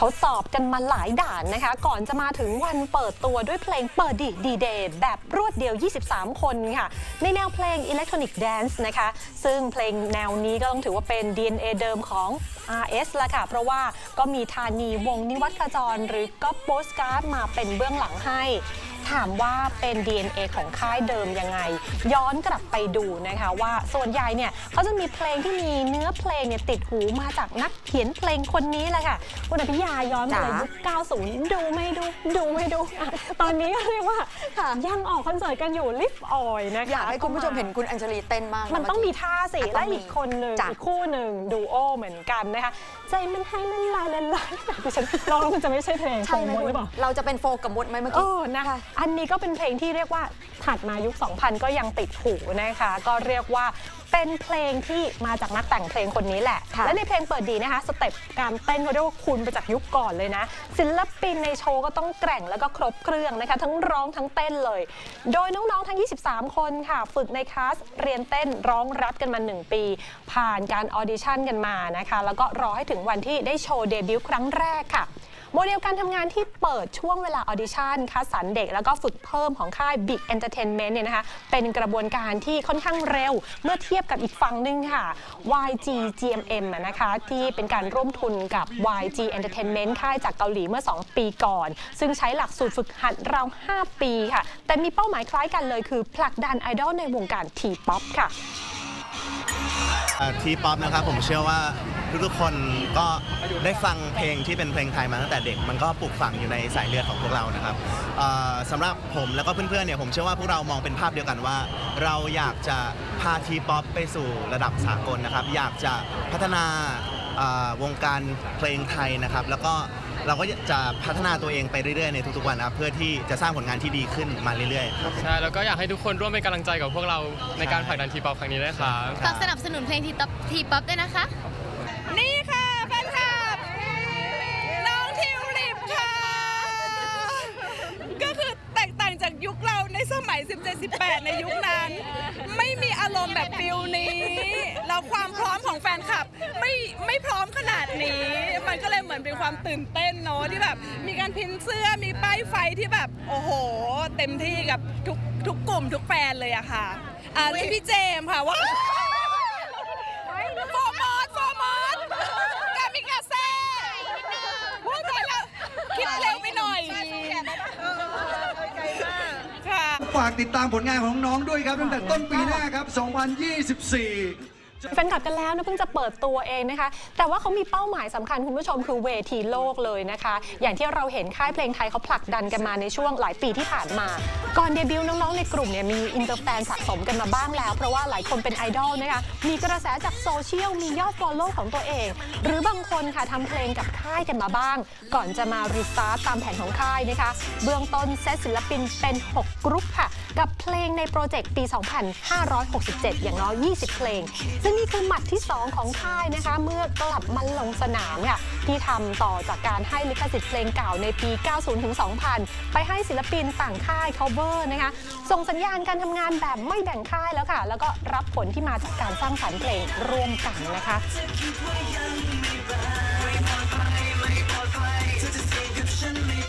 ทดสอบกันมาหลายด่านนะคะ ก่อนจะมาถึงวันเปิดตัวด้วยเพลงเปิดดีดีเดย์แบบรวดเดียว 23 คนค่ะ ในแนวเพลงอิเล็กทรอนิกส์แดนซ์นะคะ ซึ่งเพลงแนวนี้ก็ต้องถือว่าเป็น DNA เดิมของ RS ละค่ะ เพราะว่าก็มีธานีวงนิวัฒน์ขจร หรือก็โปสการ์ดมาเป็นเบื้องหลังให้ ถามว่าเป็น DNA ของค่ายเดิมยังไง ย้อนกลับไปดูนะคะว่าส่วนใหญ่เนี่ยเขาจะมีเพลงที่มีเนื้อเพลงเนี่ยติดหูมาจากนักเขียนเพลงคนนี้แหละค่ะคุณอภิยาย้อนไปเลยจ๋ายุค 90 ดูไม่ดู ดูไม่ดูอะตอนนี้ก็เรียกว่าค่ะยังออกคอนเสิร์ตกันอยู่ลิฟออยนะคะอยากให้คุณผู้ชมเห็นคุณอัญชลีเต้นมากะมันต้องมีเกี้ท่าสิอะต้และองมีอีกคนหนึ่งจ้ะอีกคู่หนึ่งดูโอเหมือนกันนะคะใจมันให้เล่นลายเล่นลายดิฉันลองแล้วมันจะไม่ใช่เพลงใช่ไหมโปรโทคุหณรือเปล่าเราจะเป็นโฟกับมดไหมเมื่อเอกี้อนะคะอันนี้ก็เป็นเพลงที่เรียกว่าถัดมายุค 2000 ก็ยังติดหูนะคะ ก็เรียกว่าเป็นเพลงที่มาจากนักแต่งเพลงคนนี้แหละค่ะและในเพลงเปิดดีนะคะสเต็ปการเต้นเขาเรียกว่าคุณไปจากยุคก่อนเลยนะ ศิลปินในโชว์ก็ต้องแกร่งแล้วก็ครบเครื่องนะคะ ทั้งร้องทั้งเต้นเลย โดยน้องๆทั้ง 23 คนค่ะ ฝึกในคลาสเรียนเต้นร้องแรปกันมา 1 ปี ผ่านการออดิชั่นกันมานะคะ แล้วก็รอให้ถึงวันที่ได้โชว์เดบิวต์ครั้งแรกค่ะ โมเดลการทำงานที่เปิดช่วงเวลาออดิชั่นคัดสรรเด็กแล้วก็ฝึกเพิ่มของค่าย Big Entertainment เนี่ยนะคะเป็นกระบวนการที่ค่อนข้างเร็ว เมื่อเทียบกับอีกฝั่งหนึ่งค่ะ YG GMM นะคะที่เป็นการร่วมทุนกับ YG Entertainment ค่ายจากเกาหลีเมื่อ 2 ปีก่อน ซึ่งใช้หลักสูตรฝึกหัดราว 5 ปีค่ะ แต่มีเป้าหมายคล้ายกันเลยคือผลักดันไอดอลในวงการทีป๊อปค่ะ ทีป๊อปนะครับผมเชื่อว่าทุกๆคนก็ได้ฟังเพลงที่เป็นเพลงไทยมาตั้งแต่เด็ก มันก็ปลูกฝังอยู่ในสายเลือดของพวกเรานะครับสำหรับผมแล้วก็เพื่อนๆเนี่ยผมเชื่อว่าพวกเรามองเป็นภาพเดียวกันว่า เราอยากจะพาทีป๊อปไปสู่ระดับสากลนะครับ อยากจะพัฒนาวงการเพลงไทยนะครับ แล้วก็ เราก็จะพัฒนาตัวเองไปเรื่อยๆในทุกๆวันนะครับเพื่อที่จะสร้างผลงานที่ดีขึ้นมาเรื่อยๆครับ ใช่แล้วก็อยากให้ทุกคนร่วมเป็นกำลังใจกับพวกเราในการผลักดันทีป๊อปครั้งนี้ด้วยครับ ฝากสนับสนุนเพลงทีป๊อปทีป๊อปด้วยนะคะ นี่ค่ะแฟนคลับน้องทิวลิปค่ะ ก็คือแตกต่างจากยุคเราในสมัย 17-18 ในยุคนั้น ไม่มีอารมณ์แบบฟิลนี้แล้วความพร้อมของแฟนคลับ ไม่ไม่พร้อมขนาดนี้ มันก็เลยเหมือนเป็นความตื่นเต้นเนาะที่แบบ มีการพิมพ์เสื้อมีป้ายไฟที่แบบ โอ้โห เต็มที่กับทุกทุกกลุ่มทุกแฟนเลยอะค่ะอ่าที่พี่เจมส์ค่ะว่า โฟร์มอสโฟร์มอสกามิกาเซ่พูดไปแล้วคิดเร็วไปหน่อยค่ะ ฝากติดตามผลงานของน้องๆด้วยครับตั้งแต่ต้นปีหน้าครับ 2024แฟนคลับกันแล้วนะเพิ่งจะเปิดตัวเองนะคะ แต่ว่าเขามีเป้าหมายสำคัญคุณผู้ชมคือเวทีโลกเลยนะคะ อย่างที่เราเห็นค่ายเพลงไทยเขาผลักดันกันมาในช่วงหลายปีที่ผ่านมา ก่อนเดบิวต์น้องๆในกลุ่มเนี่ยมีอินเตอร์แฟนสะสมกันมาบ้างแล้ว เพราะว่าหลายคนเป็นไอดอลนะคะ มีกระแสจากโซเชียลมียอดฟอลโล่ของตัวเอง หรือบางคนค่ะทำเพลงกับค่ายกันมาบ้าง ก่อนจะมารีสตาร์ตตามแผนของค่ายนะคะ เบื้องต้นเซตศิลปินเป็น 6 กรุ๊ปค่ะ กับเพลงในโปรเจกต์ปี 2567 อย่างน้อย 20 เพลง ซึ่งนี่คือหมัดที่ 2 ของค่ายนะคะ เมื่อกลับมาลงสนามค่ะที่ทำต่อจากการให้ลิขสิทธิ์เพลงเก่าในปี 90-2000 ไปให้ศิลปินต่างค่าย cover นะคะส่งสัญญาณการทำงานแบบไม่แบ่งค่ายแล้วค่ะ แล้วก็รับผลที่มาจากการสร้างสรรค์เพลงร่วมกันนะคะฉันไม่